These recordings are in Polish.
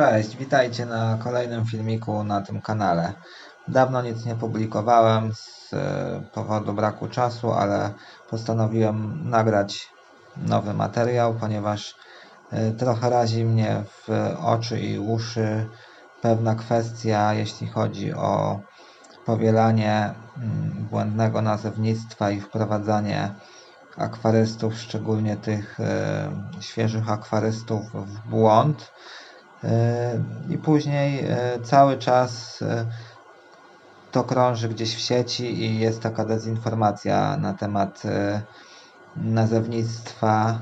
Cześć, witajcie na kolejnym filmiku na tym kanale. Dawno nic nie publikowałem z e, powodu braku czasu, ale postanowiłem nagrać nowy materiał, ponieważ e, trochę razi mnie w oczy i uszy pewna kwestia, jeśli chodzi o powielanie mm, błędnego nazewnictwa i wprowadzanie akwarystów, szczególnie tych e, świeżych akwarystów w błąd. I później e, cały czas e, to krąży gdzieś w sieci i jest taka dezinformacja na temat e, nazewnictwa,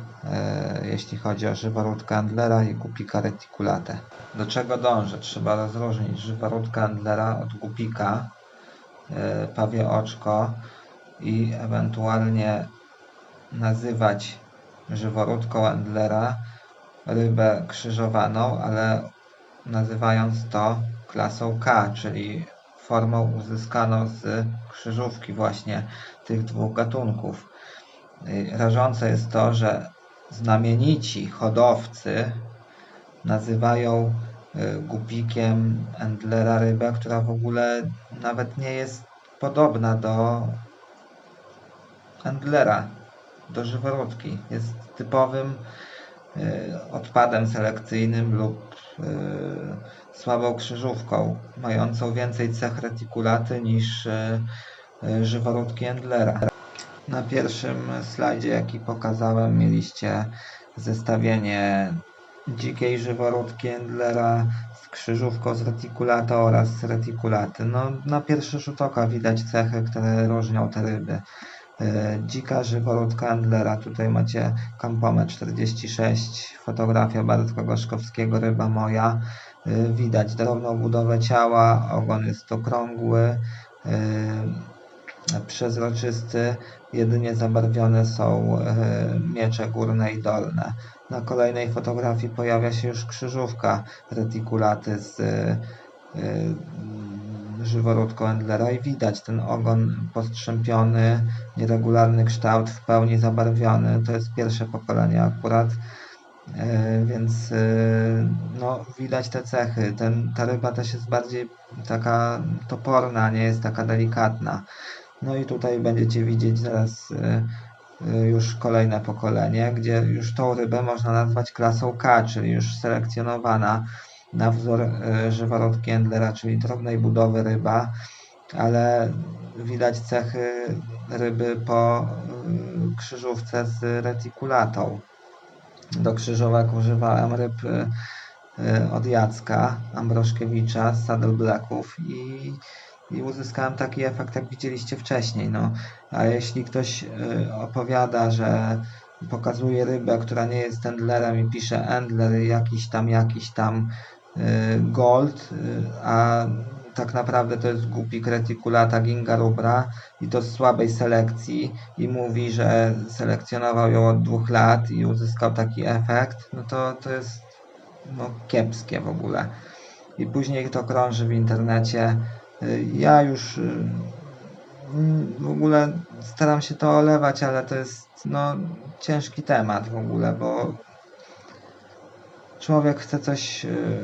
jeśli chodzi o żyworódkę Andlera i gupika reticulate. Do czego dążę? Trzeba rozróżnić żyworódkę Andlera od gupika, pawie oczko i ewentualnie nazywać żyworódką Andlera rybę krzyżowaną, ale nazywając to klasą K, czyli formą uzyskaną z krzyżówki właśnie tych dwóch gatunków. Rażące jest to, że znamienici hodowcy nazywają y, gupikiem Endlera rybę, która w ogóle nawet nie jest podobna do Endlera, do żyworódki. Jest typowym Y, odpadem selekcyjnym lub y, słabą krzyżówką, mającą więcej cech retikulaty niż y, żyworódki Endlera. Na pierwszym slajdzie, jaki pokazałem, mieliście zestawienie dzikiej żyworódki Endlera z krzyżówką z retikulata oraz z retikulaty. No, na pierwszy rzut oka widać cechy, które różnią te ryby. E, dzika żyworódka Andlera. Tutaj macie Kampomę 46, fotografia Bartka Gorzkowskiego, ryba moja. E, widać drobną budowę ciała, ogon jest okrągły, e, przezroczysty, jedynie zabarwione są miecze górne i dolne. Na kolejnej fotografii pojawia się już krzyżówka retikulaty z żyworódką Endlera i widać ten ogon postrzępiony, nieregularny kształt, w pełni zabarwiony. To jest pierwsze pokolenie akurat, e, więc e, no, widać te cechy. Ten, ta ryba też jest bardziej taka toporna, nie jest taka delikatna. No i tutaj będziecie widzieć zaraz e, już kolejne pokolenie, gdzie już tą rybę można nazwać klasą K, czyli już selekcjonowana na wzór e, żyworodki Endlera, czyli drobnej budowy ryba, ale widać cechy ryby po e, krzyżówce z retikulatą. Do krzyżówek używałem ryb e, od Jacka Ambroszkiewicza z Saddle Blacków i, i uzyskałem taki efekt, jak widzieliście wcześniej. No, a jeśli ktoś opowiada, że pokazuje rybę, która nie jest Endlerem i pisze Endler jakiś tam, jakiś tam gold, y, a tak naprawdę to jest głupi reticulata gingarubra i to z słabej selekcji i mówi, że selekcjonował ją od dwóch lat i uzyskał taki efekt, no to to jest no, kiepskie w ogóle. I później to krąży w internecie. Y, ja już w ogóle staram się to olewać, ale to jest no, ciężki temat w ogóle, bo człowiek chce coś y,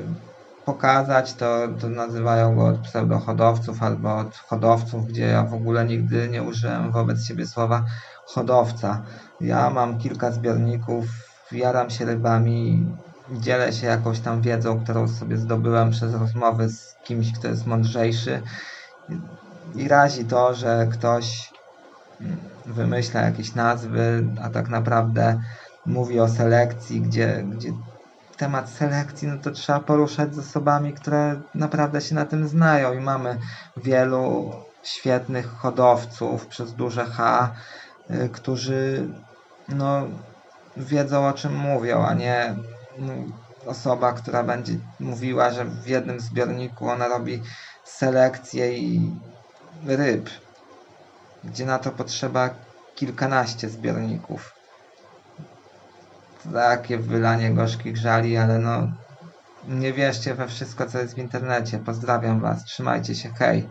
pokazać, to, to nazywają go od pseudohodowców albo od hodowców, gdzie ja w ogóle nigdy nie użyłem wobec siebie słowa hodowca. Ja mam kilka zbiorników, jaram się rybami, dzielę się jakąś tam wiedzą, którą sobie zdobyłem przez rozmowy z kimś, kto jest mądrzejszy. I razi to, że ktoś mm, wymyśla jakieś nazwy, a tak naprawdę mówi o selekcji, gdzie, gdzie temat selekcji, no to trzeba poruszać z osobami, które naprawdę się na tym znają. I mamy wielu świetnych hodowców przez duże H, y, którzy no, wiedzą o czym mówią, a nie no, osoba, która będzie mówiła, że w jednym zbiorniku ona robi selekcję i ryb, gdzie na to potrzeba kilkanaście zbiorników takie wylanie gorzkich żali, ale no nie wierzcie we wszystko, co jest w internecie. Pozdrawiam Was, trzymajcie się, hej.